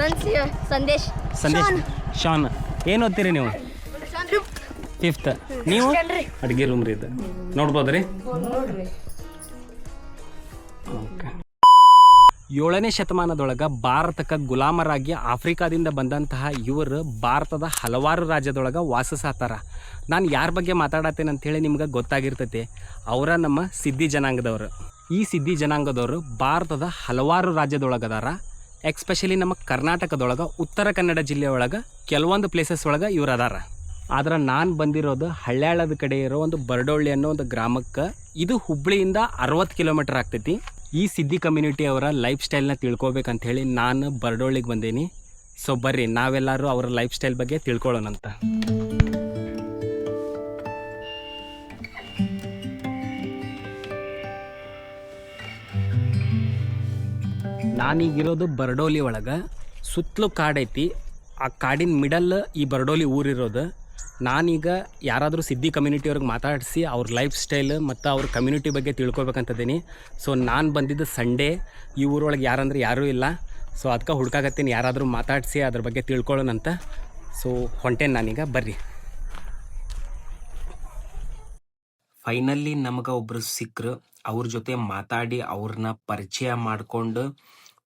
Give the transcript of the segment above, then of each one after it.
ನನ್ನ ಸಂದೇಶ್. ಸಂದೇಶ್ ಶಾನ್. ಏನು ಓದ್ತೀರಿ ನೀವು? ಫಿಫ್ತ್ ನೀವು? ಅಡುಗೆ ರೂಮ್ ರೀ ಇದು. ನೋಡ್ಬೋದ್ರಿ? ಏಳನೇ ಶತಮಾನದೊಳಗೆ ಭಾರತಕ್ಕೆ ಗುಲಾಮರಾಗಿ ಆಫ್ರಿಕಾದಿಂದ ಬಂದಂತಹ ಇವರು ಭಾರತದ ಹಲವಾರು ರಾಜ್ಯದೊಳಗೆ ವಾಸಿಸಾತಾರ. ನಾನು ಯಾರ ಬಗ್ಗೆ ಮಾತಾಡತ್ತೇನೆ ಅಂಥೇಳಿ ನಿಮ್ಗೆ ಗೊತ್ತಾಗಿರ್ತೈತಿ. ಅವರ ನಮ್ಮ ಸಿದ್ಧಿ ಜನಾಂಗದವರು. ಈ ಸಿದ್ಧಿ ಜನಾಂಗದವರು ಭಾರತದ ಹಲವಾರು ರಾಜ್ಯದೊಳಗದಾರ. ಎಕ್ಸ್ಪೆಷಲಿ ನಮ್ಮ ಕರ್ನಾಟಕದೊಳಗೆ, ಉತ್ತರ ಕನ್ನಡ ಜಿಲ್ಲೆಯೊಳಗೆ ಕೆಲವೊಂದು ಪ್ಲೇಸಸ್ ಒಳಗೆ ಇವ್ರು ಅದಾರ ಆದ್ರೆ ನಾನು ಬಂದಿರೋದು ಹಳ್ಯಾಳದ ಕಡೆ ಇರೋ ಒಂದು ಬರಡೊಳ್ಳಿ ಅನ್ನೋ ಒಂದು ಗ್ರಾಮಕ್ಕೆ. ಇದು ಹುಬ್ಬಳ್ಳಿಯಿಂದ ಅರವತ್ತು ಕಿಲೋಮೀಟರ್ ಆಗ್ತೈತಿ. ಈ ಸಿದ್ಧಿ ಕಮ್ಯುನಿಟಿ ಅವರ ಲೈಫ್ ಸ್ಟೈಲ್ನ ತಿಳ್ಕೊಬೇಕಂತ ಹೇಳಿ ನಾನು ಬರ್ಡೋಳಿಗೆ ಬಂದೀನಿ. ಸೊ ಬರ್ರಿ, ನಾವೆಲ್ಲರೂ ಅವರ ಲೈಫ್ ಸ್ಟೈಲ್ ಬಗ್ಗೆ ತಿಳ್ಕೊಳ್ಳೋಣಂತ ನಾನೀಗಿರೋದು ಬರಡೋಲಿ ಒಳಗೆ. ಸುತ್ತಲೂ ಕಾಡೈತಿ. ಆ ಕಾಡಿನ ಮಿಡಲ್ ಈ ಬರಡೋಲಿ ಊರಿರೋದು. ನಾನೀಗ ಯಾರಾದರೂ ಸಿದ್ಧಿ ಕಮ್ಯುನಿಟಿಯವ್ರಿಗೆ ಮಾತಾಡಿಸಿ ಅವ್ರ ಲೈಫ್ ಸ್ಟೈಲ್ ಮತ್ತು ಅವ್ರ ಕಮ್ಯುನಿಟಿ ಬಗ್ಗೆ ತಿಳ್ಕೊಬೇಕಂತದೀನಿ ಸೊ ನಾನು ಬಂದಿದ್ದು ಸಂಡೇ ಈ ಊರೊಳಗೆ ಯಾರಂದ್ರೆ ಯಾರೂ ಇಲ್ಲ. ಸೊ ಅದಕ್ಕೆ ಹುಡ್ಕಾಕತ್ತೀನಿ ಯಾರಾದರೂ ಮಾತಾಡಿಸಿ ಅದ್ರ ಬಗ್ಗೆ ತಿಳ್ಕೊಳ್ಳೋಣಂತ ಸೊ ಹೊಂಟೇನು ನಾನೀಗ. ಬರ್ರಿ. ಫೈನಲಿ ನಮಗೆ ಒಬ್ಬರು ಸಿಕ್ಕರು ಅವ್ರ ಜೊತೆ ಮಾತಾಡಿ ಅವ್ರನ್ನ ಪರಿಚಯ ಮಾಡಿಕೊಂಡು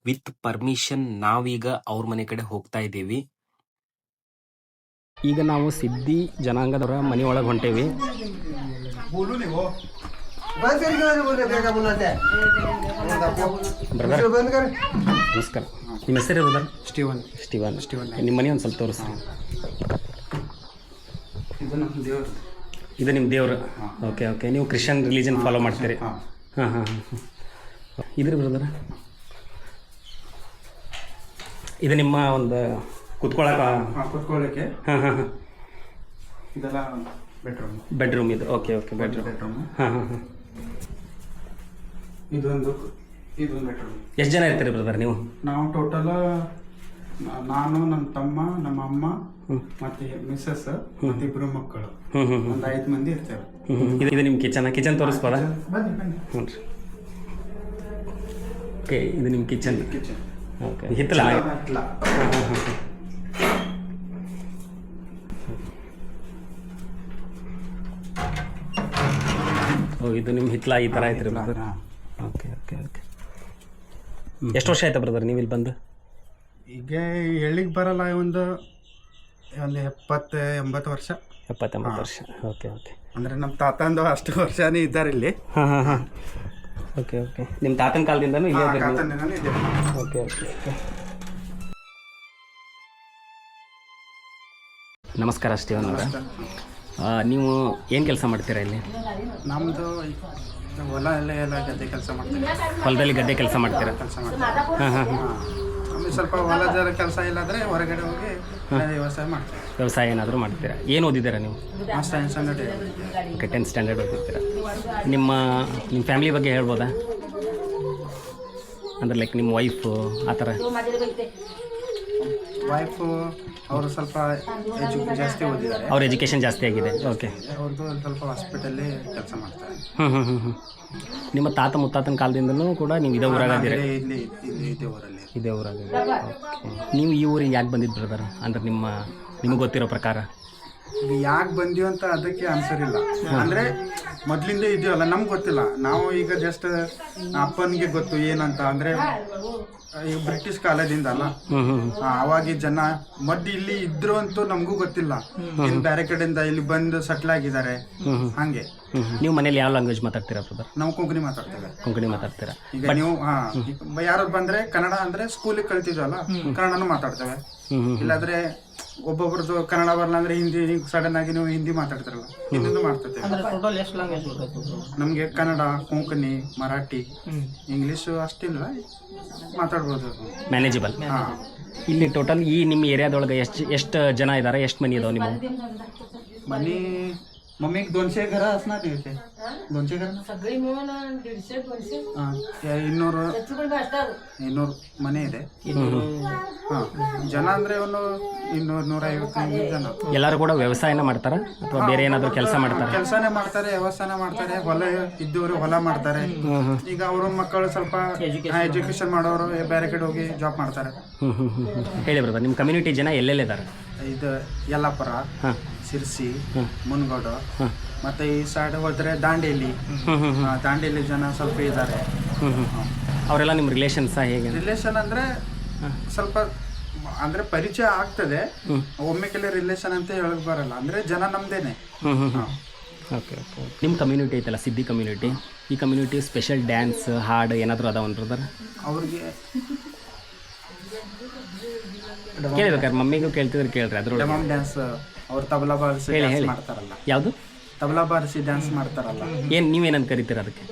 ವಿತ್ ಪರ್ಮಿಷನ್ ನಾವೀಗ ಅವ್ರ ಮನೆ ಕಡೆ ಹೋಗ್ತಾ ಇದ್ದೀವಿ. ಈಗ ನಾವು ಸಿದ್ಧಿ ಜನಾಂಗದವರ ಮನೆಯೊಳಗೆ ಹೊಂಟೇವಿ. ನಮಸ್ಕಾರ. ನಿಮ್ಮ ಹೆಸರು ಬ್ರದರ್ ಸ್ಟೀವನ್. ಸ್ಟೀವನ್. ಸ್ಟೀವನ್. ನಿಮ್ಮ ಮನೆ ಒಂದು ಸ್ವಲ್ಪ ತೋರಿಸ್ತೀವಿ ಇದು ನಿಮ್ಮ ದೇವರು. ಓಕೆ ಓಕೆ ನೀವು ಕ್ರಿಶ್ಚಿಯನ್ ರಿಲಿಜನ್ ಫಾಲೋ ಮಾಡ್ತೀರಿ. ಹಾಂ. ಹಾಂ ಹಾಂ ಇದ್ರಿ ಬ್ರದರ್ ಇದು ನಿಮ್ಮ ಒಂದು ಕುತ್ಕೊಳಕ? ಹಾಂ ಕೂತ್ಕೊಳ್ಳೋಕ್ಕೆ ಹಾಂ ಹಾಂ ಹಾಂ. ಇದೆಲ್ಲ ಬೆಡ್ರೂಮ್. ಬೆಡ್ರೂಮ್ ಇದು. Okay okay bedroom. ಬೆಡ್ರೂಮ್. ಹಾಂ ಹಾಂ ಹಾಂ. ಇದೊಂದು ಇದೊಂದು ಬೆಡ್ರೂಮ್. ಎಷ್ಟು ಜನ ಇರ್ತೀರಿ ಬ್ರದರ್ ನೀವು? ನಾವು ಟೋಟಲ್ ನಾನು ನನ್ನ ತಮ್ಮ ನಮ್ಮ ಅಮ್ಮ ಮತ್ತೆ ಮಿಸ್ಸಸ್ ಮತ್ತೆ ಇಬ್ರು ಮಕ್ಕಳು. ಒಂದು ಐದು ಮಂದಿ ಇರ್ತೇವೆ. ಇದು ಇದು ನಿಮ್ಮ ಕಿಚನ್ ಕಿಚನ್ ತೋರಿಸ್ಬೋದಾ? ಬನ್ನಿ ಬನ್ನಿ. ಹ್ಞೂ ರೀ. ಓಕೆ ಇದು ನಿಮ್ಮ ಕಿಚನ್ ಕಿಚನ್ ಓಕೆ. ಹಿತ್ತಲ? ಓ ಇದು ನಿಮ್ಮ ಹಿತ್ತಲ ಈ ಥರ ಐತ್ರಿ ಓಕೆ ಓಕೆ ಓಕೆ ಎಷ್ಟು ವರ್ಷ ಆಯ್ತಾ ಬ್ರದರ್ ನೀವು ಇಲ್ಲಿ ಬಂದು? ಈಗ ಹೇಳಿಕ್ ಬರಲ್ಲ ಒಂದು ಒಂದು ಎಪ್ಪತ್ತು ಎಂಬತ್ತು ವರ್ಷ. ಎಪ್ಪತ್ತೆಂಬತ್ತು ವರ್ಷ. ಓಕೆ ಓಕೆ ಅಂದರೆ ನಮ್ಮ ತಾತಂದು ಅಷ್ಟು ವರ್ಷನೇ ಇದ್ದಾರೆ ಇಲ್ಲಿ. ಹಾಂ ಹಾಂ ಹಾಂ. ಓಕೆ ಓಕೆ ನಿಮ್ಮ ತಾತನ ಕಾಲದಿಂದನೂ ಇಲ್ಲೇ ಓಕೆ ಓಕೆ ಓಕೆ ನಮಸ್ಕಾರ ಸ್ಟೀವನ್ ಅವರ. ನೀವು ಏನು ಕೆಲಸ ಮಾಡ್ತೀರಾ ಇಲ್ಲಿ? ನಮ್ಮದು ಹೊಲ ಎಲ್ಲ ಎಲ್ಲ ಗದ್ದೆ ಕೆಲಸ ಮಾಡ್ತೀವಿ. ಹೊಲದಲ್ಲಿ ಗದ್ದೆ ಕೆಲಸ ಮಾಡ್ತೀರಾ? ಕೆಲಸ ಮಾಡ್ತೀವಿ. ಹಾಂ ಹಾಂ ಹಾಂ. ಸ್ವಲ್ಪ ಹೊಲದ ಕೆಲಸ ಇಲ್ಲಾದರೆ ಹೊರಗಡೆ ಹೋಗಿ ವ್ಯವಸಾಯ ಮಾಡ್ತೀವಿ. ವ್ಯವಸಾಯ ಏನಾದರೂ ಮಾಡ್ತೀರಾ? ಏನು ಓದಿದ್ದೀರಾ ನೀವು? Science hundred okay tenth standard ಓದಿರ್ತೀರಾ ನಿಮ್ಮ ನಿಮ್ಮ ಫ್ಯಾಮಿಲಿ ಬಗ್ಗೆ ಹೇಳ್ಬೋದಾ? ಅಂದರೆ ಲೈಕ್ ನಿಮ್ಮ ವೈಫು ಆ ಥರ. ವೈಫು ಅವರು ಸ್ವಲ್ಪ ಎಜು ಜಾಸ್ತಿ ಓದಿದ್ದಾರೆ. ಅವ್ರ ಎಜುಕೇಷನ್ ಜಾಸ್ತಿ ಆಗಿದೆ. ಓಕೆ ಅವ್ರದ್ದು ಒಂದು ಸ್ವಲ್ಪ ಹಾಸ್ಪಿಟಲ್ಲಿ ಕೆಲಸ ಮಾಡ್ತಾರೆ. ಹ್ಞೂ ಹ್ಞೂ ಹ್ಞೂ ಹ್ಞೂ ನಿಮ್ಮ ತಾತ ಮುತ್ತಾತನ ಕಾಲದಿಂದನೂ ಕೂಡ ನೀವು ಇದೇ ಊರಾಗ ಇದ್ದೀರಿ? ಇಲ್ಲೇ ಇಲ್ಲಿ ಇಲ್ಲಿ ಇದೇ ಊರಲ್ಲಿ. ಇದೇ ಊರಾಗ ನೀವು ಈ ಊರಿಗೆ ಯಾಕೆ ಬಂದಿದ್ದು ಬ್ರದರ್ ಅಂದ್ರೆ ನಿಮ್ಮ ನಿಮಗೆ ಗೊತ್ತಿರೋ ಪ್ರಕಾರ? ಈಗ ಯಾಕೆ ಬಂದೀವಿ ಅಂತ ಅದಕ್ಕೆ ಆನ್ಸರ್ ಇಲ್ಲ. ಅಂದ್ರೆ ಮೊದ್ಲಿಂದ ಇದೆಯಲ್ಲ ನಮ್ಗೆ ಗೊತ್ತಿಲ್ಲ. ನಾವು ಈಗ ಜಸ್ಟ್ ಅಪ್ಪನಿಗೆ ಗೊತ್ತು ಏನಂತ. ಅಂದ್ರೆ ಈಗ ಬ್ರಿಟಿಷ್ ಕಾಲದಿಂದ ಅಲ್ಲ ಅವಾಗ ಜನ ಮದ್ ಇಲ್ಲಿ ಇದ್ರು ಅಂತೂ ನಮಗೂ ಗೊತ್ತಿಲ್ಲ. ಇನ್ ಬೇರೆ ಕಡೆಯಿಂದ ಇಲ್ಲಿ ಬಂದು ಸೆಟ್ಲ್ ಆಗಿದ್ದಾರೆ. ಹಂಗೆ. ನೀವು ಮನೇಲಿ ಯಾವ ಲ್ಯಾಂಗ್ವೇಜ್ ಮಾತಾಡ್ತೀರಾ ಬ್ರದರ್ ನಾವು ಕೊಂಕಣಿ ಮಾತಾಡ್ತೇವೆ. ಕೊಂಕಣಿ ಮಾತಾಡ್ತೀರಾ? ಈಗ ನೀವು ಹಾ ಯಾರು ಬಂದ್ರೆ ಕನ್ನಡ ಅಂದ್ರೆ ಸ್ಕೂಲಿಗೆ ಕಲ್ತಿದ್ವಲ್ಲ ಕನ್ನಡನು ಮಾತಾಡ್ತೇವೆ. ಇಲ್ಲಾಂದ್ರೆ ಒಬ್ಬೊಬ್ರದ್ದು ಕನ್ನಡ ಬರಲ್ಲ ಅಂದ್ರೆ ಹಿಂದಿ ಸಡನ್ ಆಗಿ ನೀವು ಹಿಂದಿ ಮಾತಾಡ್ತಾರಲ್ಲ ಹಿಂದಿನೂ ಮಾಡ್ತಿರ್ತೇವೆ ನಮ್ಗೆ ಕನ್ನಡ ಕೊಂಕಣಿ ಮರಾಠಿ ಇಂಗ್ಲಿಷ್ ಅಷ್ಟಿಲ್ಲ ಮಾತಾಡ್ಬೋದು ಮ್ಯಾನೇಜಬಲ್ ಹಾ ಇಲ್ಲಿ ಟೋಟಲ್ ಈ ನಿಮ್ಮ ಏರಿಯಾದೊಳಗೆ ಎಷ್ಟು ಎಷ್ಟು ಜನ ಇದ್ದಾರೆ ಎಷ್ಟು ಮನಿ ಇದಾವೆ ನಿಮ್ಮ ಮನಿ मम्मी एक दोनशे घरं असणार नाही इथे दोनशे घर सगळी मिळून दीडशे दोनशे ಇನ್ನೂರು ಹೆಚ್ಚು ಕಡಿಮೆ ಅಷ್ಟೇ ಅದು ಇನ್ನೂರು ಮನೆ ಇದೆ ಹಾ ಜನ ಅಂದ್ರೆ ಒಂದು ಇನ್ನೂರು ನೂರೈವತ್ತು ಜನ ಎಲ್ಲರೂ ಕೂಡ ವ್ಯವಸಾಯನ ಮಾಡ್ತಾರ ಅಥವಾ ಬೇರೆ ಏನಾದರೂ ಕೆಲಸ ಮಾಡ್ತಾರ ಕೆಲಸನೇ ಮಾಡ್ತಾರೆ ವ್ಯವಸ್ಥಾನ ಮಾಡ್ತಾರೆ ಹೊಲ ಇದ್ದವರು ಹೊಲ ಮಾಡ್ತಾರೆ ಈಗ ಅವ್ರ ಮಕ್ಕಳು ಸ್ವಲ್ಪ ಎಜುಕೇಶನ್ ಮಾಡೋರು ಬೇರೆ ಕಡೆ ಹೋಗಿ ಜಾಬ್ ಮಾಡ್ತಾರೆ ಹ್ಞೂ ಹ್ಞೂ ಹ್ಞೂ ಹೇಳಿ ಬ್ರದರ್ ನಿಮ್ಮ ಕಮ್ಯುನಿಟಿ ಜನ ಎಲ್ಲೆಲ್ಲಿದ್ದಾರೆ ಇದು ಯಲ್ಲಾಪುರ ಸಿರ್ಸಿ ಮುನ್ಗೋಡು. ಮತ್ತೆ ಈ ಸೈಡ್ ಹೋದ್ರೆ ದಾಂಡೇಲಿ. ಆ, ದಾಂಡೇಲಿ ಜನ ಸ್ವಲ್ಪ ಇದ್ದಾರೆ ಅವರೆಲ್ಲ ನಿಮ್ಮ ರಿಲೇಷನ್ಸಾ ಹೇಗೆ? ರಿಲೇಷನ್ ಅಂದ್ರೆ ಸ್ವಲ್ಪ ಅಂದ್ರೆ ಪರಿಚಯ ಆಗ್ತದೆ. ಒಮ್ಮೆ ಕೆಲ ರಿಲೇಷನ್ ಅಂತ ಹೇಳಕ್ ಬರಲ್ಲ. ಅಂದ್ರೆ ಜನ ನಮ್ದೇನೆ. ಓಕೆ ಓಕೆ ನಿಮ್ಮ ಕಮ್ಯುನಿಟಿ ಐತಲ್ಲ ಸಿದ್ದಿ ಕಮ್ಯುನಿಟಿ ಈ ಕಮ್ಯುನಿಟಿ ಸ್ಪೆಷಲ್ ಡ್ಯಾನ್ಸ್ ಹಾಡು ಏನಾದರೂ ಅದಾವನ್ ಬ್ರದರ್ ಅವ್ರಿಗೆ ಕೇಳಿಬೇಕಾರೆ ಮಮ್ಮಿಗೂ ಕೇಳ್ತಿದ್ರೆ ಕೇಳ್ರಿ ಅದ್ರ ಡಮಮ್ ಡ್ಯಾನ್ಸ್ ಅವ್ರು ತಬಲಾ ಬಾರಿಸಿ ಹೇಳಿ, ಡ್ಯಾನ್ಸ್ ಹೇಳಿ. ಮಾಡ್ತಾರಲ್ಲ. ಯಾವುದು? ತಬಲಾ ಬಾರಿಸಿ ಡ್ಯಾನ್ಸ್ ಮಾಡ್ತಾರಲ್ಲ. ಏನು ನೀವೇನಂತ ಕರಿತೀರ ಅದಕ್ಕೆ?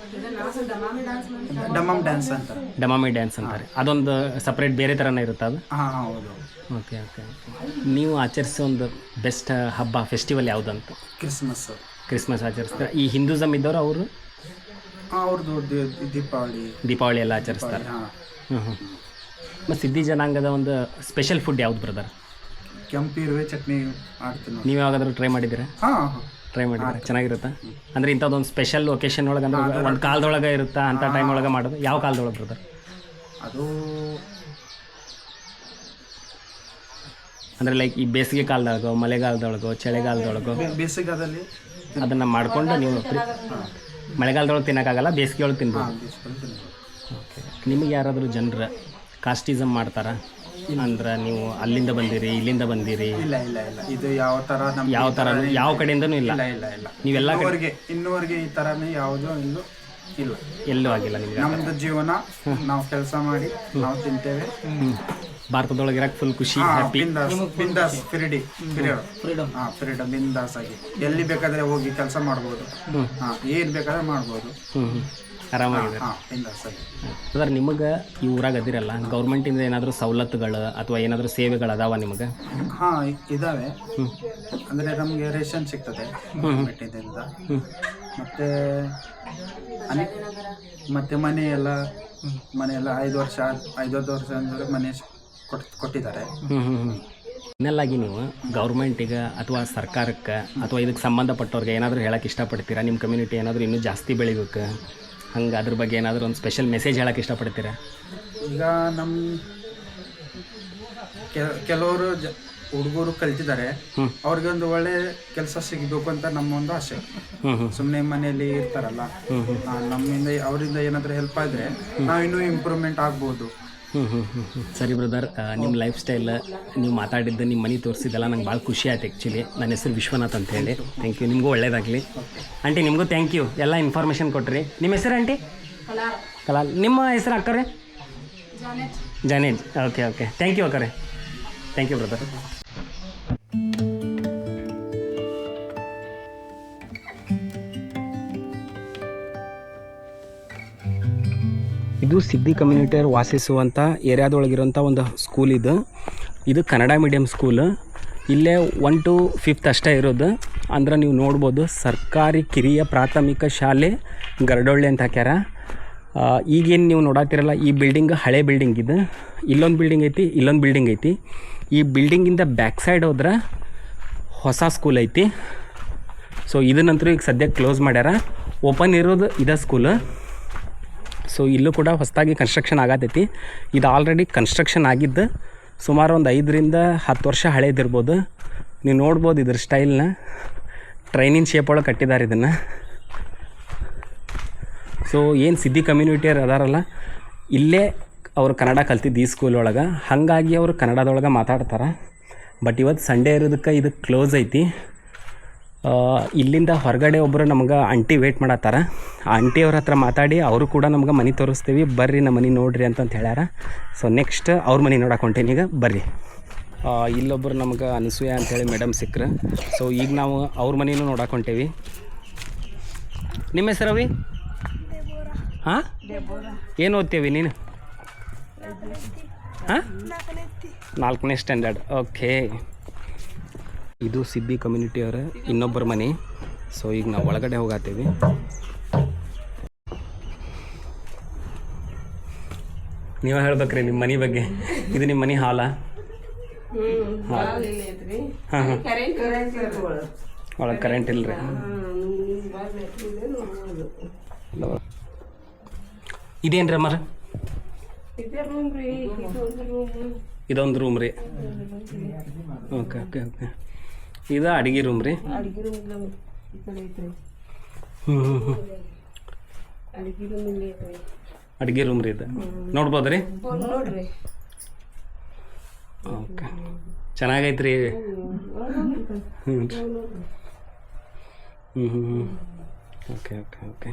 ಡಮಮ್ ಡ್ಯಾನ್ಸ್ ಅಂತ. ಡಮಾಮಿ ಡ್ಯಾನ್ಸ್ ಅಂತಾರೆ. ಅದೊಂದು ಸಪ್ರೇಟ್ ಬೇರೆ ಥರನೇ ಇರುತ್ತೆ ಅದು? ಹಾ ಹೌದು ಓಕೆ ಓಕೆ ನೀವು ಆಚರಿಸೋ ಒಂದು ಬೆಸ್ಟ್ ಹಬ್ಬ ಫೆಸ್ಟಿವಲ್ ಯಾವುದಂತ? ಕ್ರಿಸ್ಮಸ್ ಕ್ರಿಸ್ಮಸ್ ಆಚರಿಸ್ತಾರೆ. ಈ ಹಿಂದೂಸಮ್ ಇದ್ದವರು ಅವರು? ಅವ್ರದ್ದು ದೀಪಾವಳಿ. ದೀಪಾವಳಿ ಎಲ್ಲ ಆಚರಿಸ್ತಾರೆ. ಹಾ. ಹ್ಞೂ ಹ್ಞೂ ಮತ್ತು ಸಿದ್ಧಿ ಜನಾಂಗದ ಒಂದು ಸ್ಪೆಷಲ್ ಫುಡ್ ಯಾವ್ದು ಬ್ರದರ್ ಕೆಂಪು ಇರುವೆ ಚಟ್ನಿ ಮಾಡ್ತೀನಿ ನೋಡಿ. ನೀವು ಯಾವಾಗಾದ್ರೂ ಟ್ರೈ ಮಾಡಿದ್ದೀರಾ? ಹಾ ಹಾ. ಟ್ರೈ ಮಾಡಿದ್ರೆ ಚೆನ್ನಾಗಿರುತ್ತೆ? ಅಂದ್ರೆ ಇಂಥದ್ದೊಂದು ಸ್ಪೆಷಲ್ ಒಕೇಶನ್ ಒಳಗೆ ಅಂದ್ರೆ ಒಂದು ಕಾಲದೊಳಗೆ ಇರುತ್ತಾ ಅಂಥ ಟೈಮ್ ಒಳಗೆ ಮಾಡೋದು? ಯಾವ ಕಾಲದೊಳಗೆ ಬ್ರದರ್ ಅದು ಅಂದರೆ ಲೈಕ್ ಈ ಬೇಸಿಗೆ ಕಾಲದೊಳಗೋ ಮಳೆಗಾಲದೊಳಗೋ ಚಳಿಗಾಲದೊಳಗೋ ಬೇ- ಬೇಸಿಗೆದಲ್ಲಿ ಅದನ್ನು ಮಾಡಿಕೊಂಡು ನೀವು ಪ್ರಿ- ಮಳೆಗಾಲದೊಳಗೆ ತಿನ್ನೋಕ್ಕಾಗಲ್ಲ ಬೇಸಿಗೆ ಒಳಗೆ ತಿನ್ಬೋದು. ಬೇಸಿಗೆಯಲ್ಲಿ ನಿಮಗೆ ಯಾರಾದರೂ ಜನರ ಕಾಸ್ಟಿಸಮ್ ಮಾಡ್ತಾರ? ಅಂದ್ರೆ ನೀವು ಅಲ್ಲಿಂದ ಬಂದಿರಿ ಇಲ್ಲಿಂದ ಬಂದಿರಿ? ಇಲ್ಲ ಇಲ್ಲ ಇಲ್ಲ. ಇದು ಯಾವ ತರ ನಮ್ ಯಾವ ತರ ಯಾವ ಕಡೆಯಿಂದನೂ ಇಲ್ಲ. ಇಲ್ಲ ಇಲ್ಲ ಇಲ್ಲ. ನೀವೆಲ್ಲ ಕಡೆ ಇನ್ನೂವರೆಗೆ ಇನ್ನೂವರೆಗೆ ಈ ತರನೇ ಯಾವುದೂ ಇಲ್ಲೂ ಇಲ್ಲ. ಎಲ್ಲೂ ಆಗಿಲ್ಲ ನಿಮಗೆ ನಮ್ದು ಜೀವನ ನಾವು ಕೆಲಸ ಮಾಡಿ ನಾವು ತಿಂತೇವೆ. ಭಾರತದೊಳಗೆ ಇರಕ್ಕೆ ಫುಲ್ ಖುಷಿ ಹಾ, ಹ್ಯಾಪಿ ಬಿಂದಾಸ್ ಬಿಂದಾಸ್ ಫ್ರೀಡಿ ಫ್ರೀಡಮ್ ಹಾ ಫ್ರೀಡಮ್ ಬಿಂದಾಸ್ ಆಗಿ. ಎಲ್ಲಿ ಬೇಕಾದ್ರೆ ಹೋಗಿ ಕೆಲಸ ಮಾಡ್ಬೋದು. ಹಾ ಏನ್ ಬೇಕಾದ್ರೆ ಮಾಡ್ಬೋದು. ಹ್ಞೂ ಹ್ಞೂ ಆರಾಮಾಗಿದೆ ಹಾ ಸರ್. ನಿಮಗೆ ಈ ಊರಾಗ ಅದಿರಲ್ಲ ಗೌರ್ಮೆಂಟಿಂದ ಏನಾದರೂ ಸವಲತ್ತುಗಳು ಅಥವಾ ಏನಾದರೂ ಸೇವೆಗಳು ಅದಾವ ನಿಮಗೆ? ಹಾ ಇದಾವೆ. ಅಂದ್ರೆ ನಮಗೆ ರೇಷನ್ ಸಿಗ್ತದೆ ಗೌರ್ಮೆಂಟಿಂದ ಮತ್ತೆ ಅನೆ ಮತ್ತೆ ಮನೆ ಎಲ್ಲ ಮನೆ ಎಲ್ಲ ಐದು ವರ್ಷ ಐದೊಂದು ವರ್ಷ ಅಂದ್ರೆ ಮನೆ ಸ್- ಕೊಟ್ ಕೊಟ್ಟಿದ್ದಾರೆ. ಇನ್ನೆಲ್ಲಾಗಿ ಹ್ಞೂ ಹ್ಞೂ ಇನ್ನಲ್ಲಾಗಿ ನೀವು ಗೌರ್ಮೆಂಟಿಗೆ ಅಥವಾ ಸರ್ಕಾರಕ್ಕೆ ಅಥವಾ ಇದಕ್ಕೆ ಸಂಬಂಧಪಟ್ಟವ್ರಿಗೆ ಏನಾದರೂ ಹೇಳಕ್ಕೆ ಇಷ್ಟಪಡ್ತೀರಾ? ನಿಮ್ಮ ಕಮ್ಯುನಿಟಿ ಏನಾದರೂ ಇನ್ನೂ ಜಾಸ್ತಿ ಬೆಳಿಬೇಕು? ಹಂಗೆ ಅದ್ರ ಬಗ್ಗೆ ಏನಾದರೂ ಒಂದು ಸ್ಪೆಷಲ್ ಮೆಸೇಜ್ ಹೇಳಕ್ಕೆ ಇಷ್ಟಪಡ್ತೀರಾ? ಈಗ ನಮ್ಮ ಕೆಲವರು ಜ ಹುಡುಗರು ಕಲ್ತಿದ್ದಾರೆ. ಅವ್ರಿಗೆ ಒಂದು ಒಳ್ಳೆ ಕೆಲಸ ಸಿಗಬೇಕು ಅಂತ ನಮ್ಮ ಒಂದು ಆಸೆ ಸುಮ್ಮನೆ ಮನೆಯಲ್ಲಿ ಇರ್ತಾರಲ್ಲ. ನಮ್ಮಿಂದ ಅವರಿಂದ ಏನಾದರೂ ಹೆಲ್ಪ್ ಆದರೆ ನಾವು ಇನ್ನೂ ಇಂಪ್ರೂವ್ಮೆಂಟ್ ಆಗ್ಬೋದು. ಸರಿ ಬ್ರದರ್ ನಿಮ್ಮ ಲೈಫ್ ಸ್ಟೈಲ್ ನೀವು ಮಾತಾಡಿದ್ದು ನಿಮ್ಮ ಮನೆ ತೋರಿಸಿದ್ದೆಲ್ಲ ನಂಗೆ ಭಾಳ ಖುಷಿ ಆಯ್ತು ಆ್ಯಕ್ಚುಲಿ ನನ್ನ ಹೆಸರು ವಿಶ್ವನಾಥ್ ಅಂತ ಹೇಳಿ. ಥ್ಯಾಂಕ್ ಯು ನಿಮಗೂ ಒಳ್ಳೇದಾಗಲಿ. ಆಂಟಿ ನಿಮಗೂ ಥ್ಯಾಂಕ್ ಯು ಎಲ್ಲ ಇನ್ಫಾರ್ಮೇಷನ್ ಕೊಟ್ರಿ. ನಿಮ್ಮ ಹೆಸರು ಆಂಟಿ ಕಲಾಲ್. ನಿಮ್ಮ ಹೆಸರು ಅಕ್ಕರೆ ಜಾನೇಜ್ ಓಕೆ ಓಕೆ ಥ್ಯಾಂಕ್ ಯು ಅಕ್ಕರೆ ಥ್ಯಾಂಕ್ ಯು ಬ್ರದರ್ ಇದು ಸಿದ್ದಿ ಕಮ್ಯುನಿಟಿಯರ್ ವಾಸಿಸುವಂಥ ಏರಿಯಾದೊಳಗಿರೋಂಥ ಒಂದು ಸ್ಕೂಲ್ ಇದು. ಇದು ಕನ್ನಡ ಮೀಡಿಯಮ್ ಸ್ಕೂಲ್ ಇಲ್ಲೇ ಒನ್ ಟು ಫಿಫ್ತ್ ಅಷ್ಟೇ ಇರೋದು. ಅಂದ್ರೆ ನೀವು ನೋಡ್ಬೋದು ಸರ್ಕಾರಿ ಕಿರಿಯ ಪ್ರಾಥಮಿಕ ಶಾಲೆ ಗರಡೊಳ್ಳಿ ಅಂತ ಹಾಕ್ಯಾರ. ಈಗೇನು ನೀವು ನೋಡತ್ತೀರಲ್ಲ ಈ ಬಿಲ್ಡಿಂಗ್ ಹಳೆ ಬಿಲ್ಡಿಂಗ್ ಇದು. ಇಲ್ಲೊಂದು ಬಿಲ್ಡಿಂಗ್ ಐತಿ, ಇಲ್ಲೊಂದು ಬಿಲ್ಡಿಂಗ್ ಐತಿ. ಈ ಬಿಲ್ಡಿಂಗಿಂದ ಬ್ಯಾಕ್ ಸೈಡ್ ಹೋದ್ರೆ ಹೊಸ ಸ್ಕೂಲ್ ಐತಿ. ಸೊ ಇದನ್ನಂತರೂ ಈಗ ಸದ್ಯಕ್ಕೆ ಕ್ಲೋಸ್ ಮಾಡ್ಯಾರ. ಓಪನ್ ಇರೋದು ಇದೇ ಸ್ಕೂಲ್ ಸೊ ಇಲ್ಲೂ ಕೂಡ ಹೊಸದಾಗಿ ಕನ್ಸ್ಟ್ರಕ್ಷನ್ ಆಗತೈತಿ. ಇದು ಆಲ್ರೆಡಿ ಕನ್ಸ್ಟ್ರಕ್ಷನ್ ಆಗಿದ್ದು. ಸುಮಾರು ಒಂದು ಐದರಿಂದ ಹತ್ತು ವರ್ಷ ಹಳೇದಿರ್ಬೋದು. ನೀವು ನೋಡ್ಬೋದು ಇದ್ರ ಸ್ಟೈಲ್ನ ಟ್ರೈನಿಂಗ್ ಶೇಪ್ ಒಳಗೆ ಕಟ್ಟಿದ್ದಾರೆ ಇದನ್ನು. ಸೊ ಏನು ಸಿದ್ದಿ ಕಮ್ಯುನಿಟಿಯರ್ ಅದಾರಲ್ಲ, ಇಲ್ಲೇ ಅವರು ಕನ್ನಡ ಕಲ್ತಿದ್ದು ಈ ಸ್ಕೂಲ್ ಒಳಗೆ. ಹಾಗಾಗಿ ಅವರು ಕನ್ನಡದೊಳಗೆ ಮಾತಾಡ್ತಾರೆ. ಬಟ್ ಇವತ್ತು ಸಂಡೇ ಇರೋದಕ್ಕೆ ಇದು ಕ್ಲೋಸ್ ಐತಿ. ಇಲ್ಲಿಂದ ಹೊರಗಡೆ ಒಬ್ಬರು ನಮ್ಗೆ ಆಂಟಿ ವೇಟ್ ಮಾಡತ್ತಾರ. ಆ ಆಂಟಿಯವ್ರ ಹತ್ರ ಮಾತಾಡಿ, ಅವರು ಕೂಡ ನಮ್ಗೆ ಮನೆ ತೋರಿಸ್ತೀವಿ. ಬರ್ರಿ ನಮ್ಮ ಮನೆ ನೋಡ್ರಿ ಅಂತಂತ ಹೇಳ್ಯಾರ. ಸೊ ನೆಕ್ಸ್ಟ್ ಅವ್ರ ಮನೆ ನೋಡಕ್ಕೆ ಹೊಂಟೀನಿ ಈಗ, ಬರ್ರಿ. ಇಲ್ಲೊಬ್ಬರು ನಮ್ಗೆ ಅನಸೂಯ ಅಂತೇಳಿ ಮೇಡಮ್ ಸಿಕ್ಕರು. ಸೊ ಈಗ ನಾವು ಅವ್ರ ಮನೆಯೂ ನೋಡಕ್ಕೆ ಹೊಂಟೇವಿ. ನಿಮ್ಮ ಹೆಸರು ಅವಿ ಹಾಂ? ಏನು ಓದ್ತೇವಿ ನೀನು? ಹಾಂ? ನಾಲ್ಕನೇ ಸ್ಟ್ಯಾಂಡರ್ಡ್ ಓಕೆ ಇದು ಸಿದ್ದಿ ಕಮ್ಯುನಿಟಿಯವರ ಇನ್ನೊಬ್ಬರ ಮನೆ. ಸೊ ಈಗ ನಾವು ಒಳಗಡೆ ಹೋಗತ್ತೀವಿ ನೀವು ಹೇಳ್ಬೇಕ್ರಿ ನಿಮ್ಮ ಮನೆ ಬಗ್ಗೆ. ಇದು ನಿಮ್ಮ ಮನಿ ಹಾಲ? ಹಾಂ ಹಾಂ. ಒಳಗೆ. ಕರೆಂಟ್ ಇಲ್ರಿ. ಇದೇನ್ರಿ ಅಮ್ಮಾರ? ಇದೊಂದು ರೂಮ್ ರೀ. ಓಕೆ ಓಕೆ ಓಕೆ ಇದು ಅಡಿಗೆ ರೂಮ್ ರೀ. ಹ್ಞೂ ಹ್ಞೂ ಹ್ಞೂ ಅಡಿಗೆ ರೂಮ್ ರೀ ಇದು. ನೋಡ್ಬೋದು ರೀ? ಓಕೆ. ಚೆನ್ನಾಗೈತ್ರಿ. ಹ್ಞೂ ಹ್ಞೂ ಹ್ಞೂ ಹ್ಞೂ ಓಕೆ ಓಕೆ ಓಕೆ.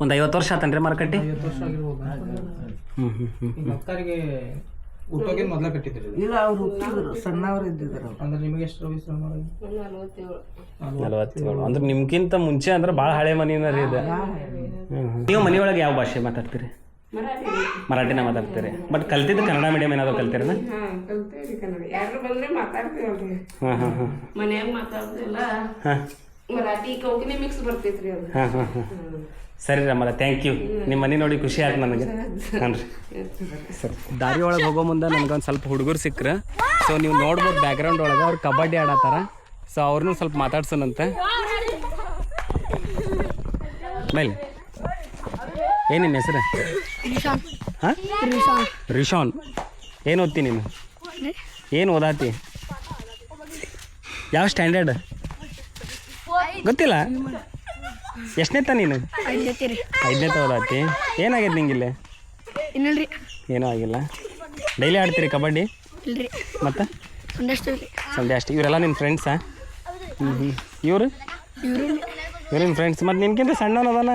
ಒಂದು ಐವತ್ತು ವರ್ಷ ಆತನ್ರಿ ಮಾರ್ಕಟ್ಟಿ ಹ್ಮ್ ವರ್ಷ ಹ್ಮ್ ಹ್ಞೂ ಹ್ಞೂ ಹ್ಞೂ ಹುಟ್ಟೋಗಿ ಮೊದಲ ಕಟ್ಟಿದ್ರಿ. ಇಲ್ಲ ಅವ್ರು ಹುಟ್ಟಿದ್ರು ಸಣ್ಣವ್ರು ಇದ್ದಿದ್ರು. ಅಂದ್ರೆ ನಿಮಗೆ ಎಷ್ಟು ವಯಸ್ಸು ಮಾಡೋದು? ನಲವತ್ತೇಳು. ಅಂದ್ರೆ ನಿಮ್ಗಿಂತ ಮುಂಚೆ ಅಂದ್ರೆ ಭಾಳ ಹಳೆ ಮನಿನ ರೀ ಇದು ನೀವು ಮನೆಯೊಳಗೆ ಯಾವ ಭಾಷೆ ಮಾತಾಡ್ತೀರಿ? ಮರಾಠಿನ ಮಾತಾಡ್ತೀರಿ. ಬಟ್ ಕಲ್ತಿದ್ದು ಕನ್ನಡ ಮೀಡಿಯಂ ಏನಾದ್ರು ಕಲ್ತಿರನ? ಹಾಂ ಕಲ್ತೇವ್ರಿ ಕನ್ನಡ. ಯಾರು ಬಂದ್ರೆ ಮಾತಾಡ್ತೀವಲ್ರಿ ಹಾಂ ಹಾಂ ಹಾಂ. ಮನ್ಯಾಗ ಮಾತಾಡ್ತಿಲ್ಲ ಹಾಂ. ಮರಾಠಿ ಕೊಂಕಣಿ ಮಿಕ್ಸ್ ಬರ್ತೈತ್ರಿ ಅದು. ಹಾಂ ಹಾಂ ಹಾಂ. ಸರಿ ರಮ್ಮಲ್ಲ ಥ್ಯಾಂಕ್ ಯು ನಿಮ್ಮ ಮನೆ ನೋಡಿ ಖುಷಿ ಆಯ್ತು ನನಗೆ. ಹಾಂ ರೀ. ಸರಿ. ದಾರಿ ಒಳಗೆ ಹೋಗೋ ಮುಂದೆ ಒಂದು ಸ್ವಲ್ಪ ಹುಡುಗರು ಸಿಕ್ಕ್ರೆ. ಸೊ ನೀವು ನೋಡ್ಬೋದು ಬ್ಯಾಕ್ಗ್ರೌಂಡ್ ಒಳಗೆ ಅವ್ರು ಕಬಡ್ಡಿ ಆಡತ್ತಾರ. ಸೊ ಅವ್ರನ್ನೂ ಸ್ವಲ್ಪ ಮಾತಾಡ್ಸೋಣಂತೆ. ಮೇಲೆ ಏನು ನಿನ್ನ ಹೆಸರು? ಹಾಂ? ರಿಶಾನ್ ಏನು ಓದ್ತಿ ನೀನು? ಏನು ಓದಾತಿ? ಯಾವ ಸ್ಟ್ಯಾಂಡರ್ಡ್ ಗೊತ್ತಿಲ್ಲ? ಎಷ್ಟನೇತ ನೀನು? ಐದನೇ ಓದಾತಿ ಏನಾಗೈತೆ ನಿಂಗಿಲ್ಲಿ ಇನ್ನಿಲ್ರಿ. ಏನೂ ಆಗಿಲ್ಲ. ಡೈಲಿ ಆಡ್ತೀರಿ ಕಬಡ್ಡಿ? ಇಲ್ರಿ. ಮತ್ತು? ಸಂಡೆ ಅಷ್ಟೇ. ಇವರೆಲ್ಲ ನಿನ್ನ ಫ್ರೆಂಡ್ಸಾ ಹ್ಞೂ ಹ್ಞೂ ಇವರು? ಇವರು ಇವ್ರು ನಿನ್ನ ಫ್ರೆಂಡ್ಸ್ ಮತ್ತು ನಿನ್ಗಿಂತ ಸಣ್ಣವನದಾನ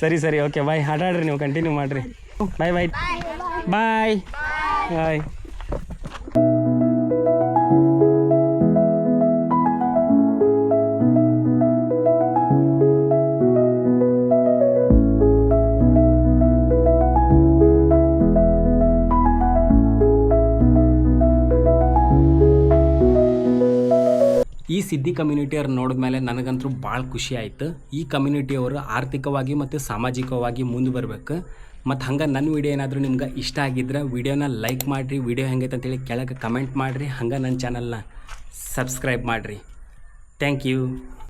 ಸರಿ ಸರಿ. ಓಕೆ ಬಾಯ್ ಆಟ ಆಡ್ರಿ ನೀವು. ಕಂಟಿನ್ಯೂ ಮಾಡಿರಿ. ಬಾಯ್ ಬಾಯ್ ಬಾಯ್ ಬಾಯ್ ಸಿದ್ಧಿ ಕಮ್ಯುನಿಟಿಯವ್ರು ನೋಡಿದ್ಮೇಲೆ ನನಗಂತೂ ಭಾಳ ಖುಷಿ ಆಯಿತು. ಈ ಕಮ್ಯುನಿಟಿಯವರು ಆರ್ಥಿಕವಾಗಿ ಮತ್ತು ಸಾಮಾಜಿಕವಾಗಿ ಮುಂದೆ ಬರಬೇಕು. ಮತ್ತು ಹಂಗೆ ನನ್ನ ವಿಡಿಯೋ ಏನಾದರೂ ನಿಮ್ಗೆ ಇಷ್ಟ ಆಗಿದ್ರೆ ವಿಡಿಯೋನ ಲೈಕ್ ಮಾಡಿರಿ, ವಿಡಿಯೋ ಹೆಂಗೈತೆ ಅಂತೇಳಿ ಕೆಳಗೆ ಕಮೆಂಟ್ ಮಾಡಿರಿ, ಹಂಗೆ ನನ್ನ ಚಾನಲ್ನ ಸಬ್ಸ್ಕ್ರೈಬ್ ಮಾಡಿರಿ. Thank you.